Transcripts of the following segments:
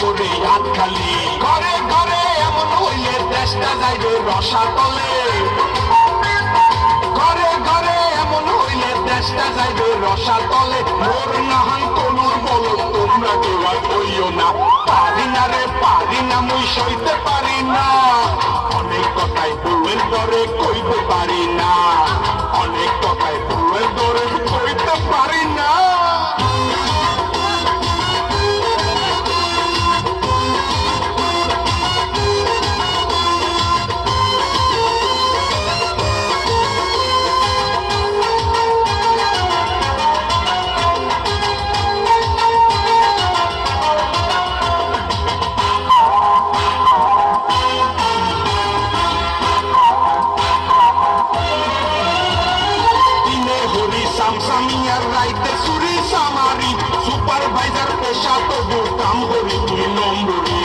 করি হাত খালি ঘরে ঘরে এমন হইলে দেশটা যাইবে রসা তলে পারি না রে, পারি না, মুই সইতে পারি না। অনেক কথাই বউয়ের দরে কইতে পারি না। হরি সামসামি আর রাইতে সুরি সামারি সুপারভাইজার পেশা তবু কাম করি দুই নম্বরি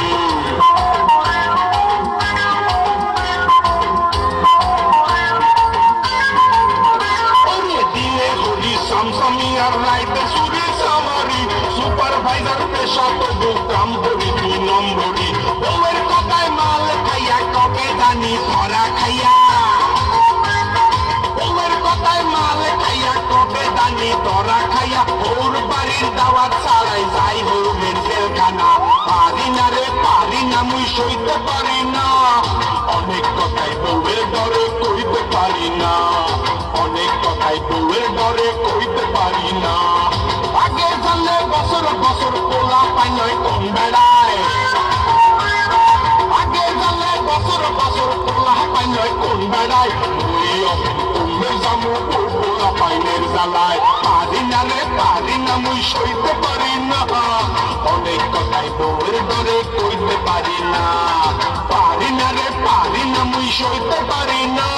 ওরে দিনে হরি সামসামি আর রাইতে সুরি সামারি সুপারভাইজার পেশা তবু কাম করি দুই নম্বরি বউয়ের কথায় মাল খাইয়া ককে দানি ধরা ওর বাড়ির দাওয়াত ছাড়াই যাই হইবেন জেলখানা। পারি না রে, পারি না, মুই সইতে পারি না। অনেক কথাই বউয়ের ডরে কইতে পারি না। অনেক কথাই বউয়ের ডরে কইতে পারি না। আগে জানলে বছর বছর পোলা পাই নয় কোন বেড়ায়। আগে জানলে বছর বছর পোলা পাই নয় কোন বেড়ায়। ওই তুমি জামু পোলা পাইনের জ্বালায়। পারি না রে, পারি না, মুই সইতে পারি না। অনেক কথাই বউয়ের দরে কইতে পারি না। পারি না রে, পারি না, মুই সইতে পারি না।